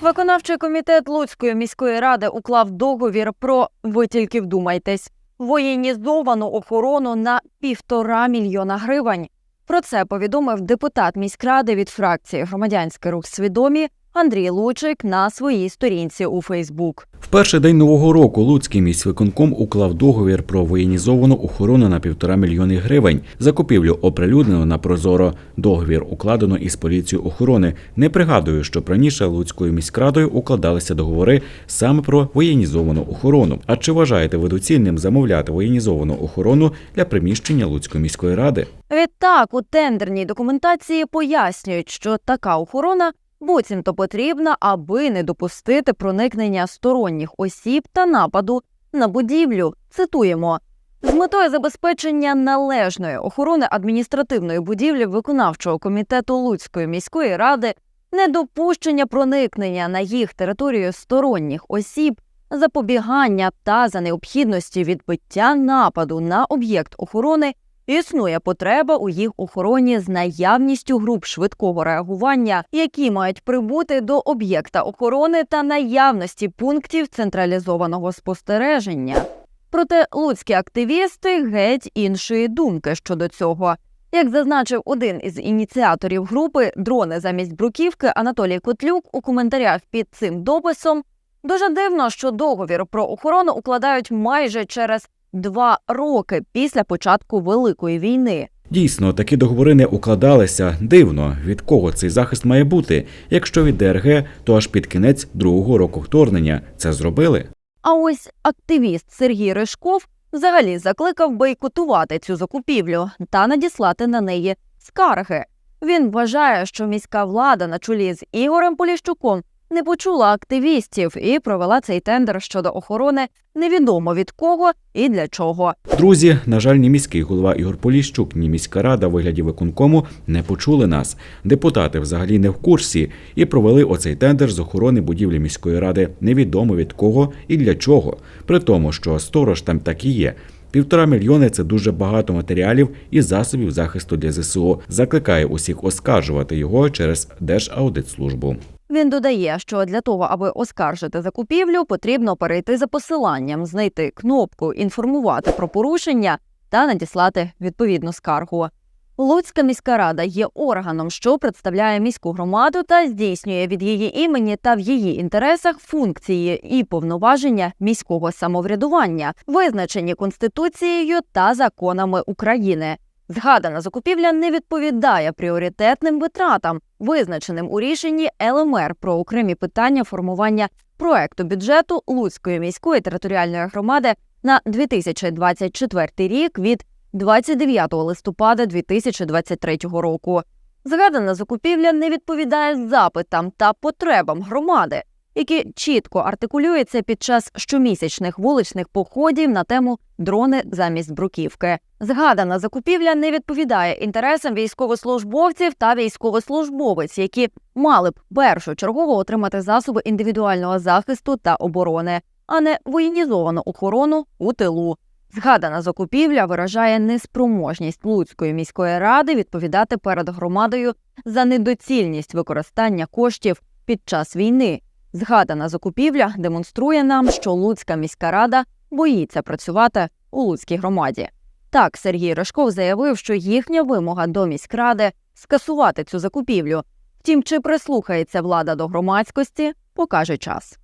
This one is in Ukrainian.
Виконавчий комітет Луцької міської ради уклав договір про ви тільки вдумайтесь воєнізовану охорону на півтора мільйона гривень. Про це повідомив депутат міськради від фракції Громадянський рух свідомі Андрій Лучик на своїй сторінці у Фейсбук. В перший день нового року Луцький міськвиконком уклав договір про воєнізовану охорону на півтора мільйони гривень. Закупівлю оприлюднено на Прозоро. Договір укладено із поліцією охорони. Не пригадую, що раніше Луцькою міськрадою укладалися договори саме про воєнізовану охорону. А чи вважаєте ви доцільним замовляти воєнізовану охорону для приміщення Луцької міської ради? Відтак у тендерній документації пояснюють, що така охорона буцімто потрібна, аби не допустити проникнення сторонніх осіб та нападу на будівлю. Цитуємо. З метою забезпечення належної охорони адміністративної будівлі виконавчого комітету Луцької міської ради, недопущення проникнення на їх територію сторонніх осіб, запобігання та за необхідності відбиття нападу на об'єкт охорони Існує потреба у їх охороні з наявністю груп швидкого реагування, які мають прибути до об'єкта охорони та наявності пунктів централізованого спостереження. Проте луцькі активісти геть іншої думки щодо цього. Як зазначив один із ініціаторів групи дрони замість бруківки Анатолій Котлюк у коментарях під цим дописом, дуже дивно, що договір про охорону укладають майже через два роки після початку Великої війни. Дійсно, такі договори не укладалися. Дивно, від кого цей захист має бути. Якщо від ДРГ, то аж під кінець другого року вторгнення це зробили. А ось активіст Сергій Ришков взагалі закликав бойкотувати цю закупівлю та надіслати на неї скарги. Він вважає, що міська влада на чолі з Ігорем Поліщуком не почула активістів і провела цей тендер щодо охорони невідомо від кого і для чого. Друзі, на жаль, ні міський голова Ігор Поліщук, ні міська рада у вигляді виконкому не почули нас. Депутати взагалі не в курсі і провели оцей тендер з охорони будівлі міської ради невідомо від кого і для чого. При тому, що сторож там так і є. Півтора мільйони це дуже багато матеріалів і засобів захисту для ЗСУ. Закликає усіх оскаржувати його через Держаудитслужбу. Він додає, що для того, аби оскаржити закупівлю, потрібно перейти за посиланням, знайти кнопку інформувати про порушення та надіслати відповідну скаргу. Луцька міська рада є органом, що представляє міську громаду та здійснює від її імені та в її інтересах функції і повноваження міського самоврядування, визначені конституцією та законами України. Згадана закупівля не відповідає пріоритетним витратам, визначеним у рішенні ЛМР про окремі питання формування проекту бюджету Луцької міської територіальної громади на 2024 рік від 29 листопада 2023 року. Згадана закупівля не відповідає запитам та потребам громади, які чітко артикулюються під час щомісячних вуличних походів на тему дрони замість бруківки. Згадана закупівля не відповідає інтересам військовослужбовців та військовослужбовець, які мали б першочергово отримати засоби індивідуального захисту та оборони, а не воєнізовану охорону у тилу. Згадана закупівля виражає неспроможність Луцької міської ради відповідати перед громадою за недоцільність використання коштів під час війни. Згадана закупівля демонструє нам, що Луцька міська рада боїться працювати у Луцькій громаді. Так, Сергій Рожков заявив, що їхня вимога до міськради скасувати цю закупівлю. Втім, чи прислухається влада до громадськості, покаже час.